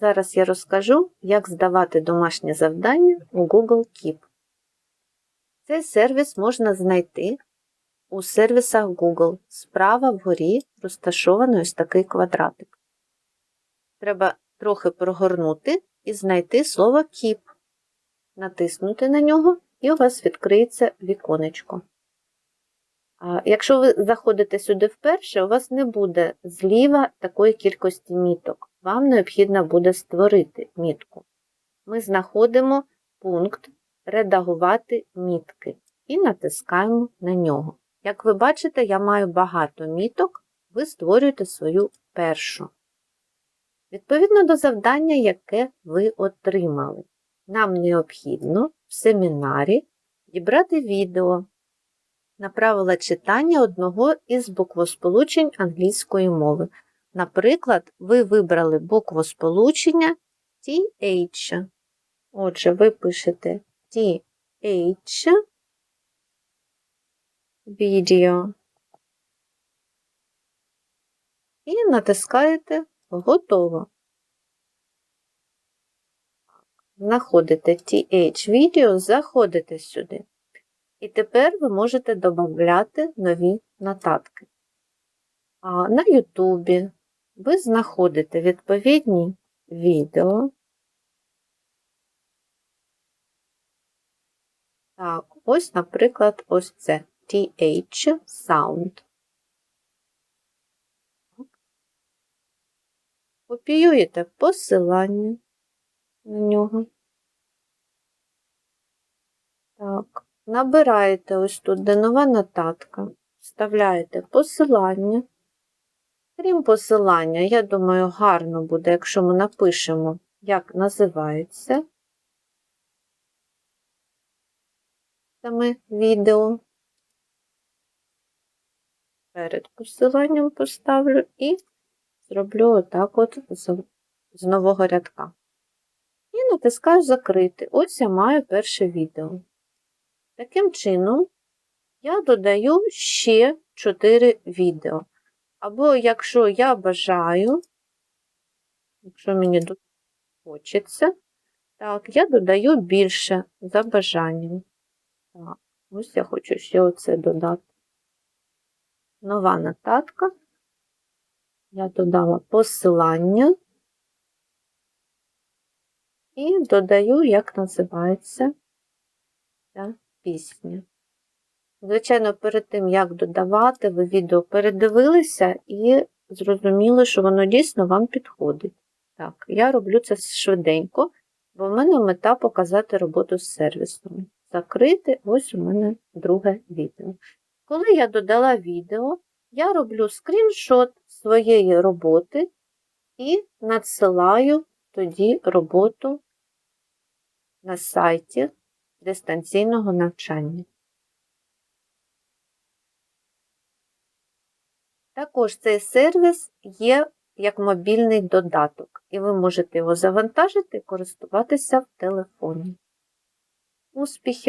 Зараз я розкажу, як здавати домашнє завдання у Google Keep. Цей сервіс можна знайти у сервісах Google. Справа вгорі розташований ось такий квадратик. Треба трохи прогорнути і знайти слово Keep. Натиснути на нього, і у вас відкриється віконечко. Якщо ви заходите сюди вперше, у вас не буде зліва такої кількості міток. Вам необхідно буде створити мітку. Ми знаходимо пункт Редагувати мітки і натискаємо на нього. Як ви бачите, я маю багато міток, ви створюєте свою першу. Відповідно до завдання, яке ви отримали, нам необхідно в семінарі дібрати відео на правила читання одного із буквосполучень англійської мови. Наприклад, ви вибрали буквосполучення TH. Отже, ви пишете TH Video і натискаєте Готово. Знаходите TH Video, заходите сюди. І тепер ви можете додати нові нотатки. А на Ютубі ви знаходите відповідні відео. Так, ось, наприклад, ось це TH Sound. Копіюєте посилання на нього. Так, набираєте ось тут, де нова нотатка, вставляєте посилання. Крім посилання, я думаю, гарно буде, якщо ми напишемо, як називається саме відео. Перед посиланням поставлю і зроблю отак от з, з нового рядка. І натискаю закрити. Ось я маю перше відео. Таким чином, я додаю ще 4 відео. Або, якщо я бажаю, якщо мені хочеться, так, я додаю більше за бажанням. Так, ось я хочу ще оце додати. Нова нотатка. Я додала посилання і додаю, як називається ця пісня. Звичайно, перед тим, як додавати, ви відео передивилися і зрозуміли, що воно дійсно вам підходить. Так, я роблю це швиденько, бо в мене мета показати роботу з сервісом. Закрити ось у мене друге відео. Коли я додала відео, я роблю скріншот своєї роботи і надсилаю тоді роботу на сайті дистанційного навчання. Також цей сервіс є як мобільний додаток, і ви можете його завантажити і користуватися в телефоні. Успіхів!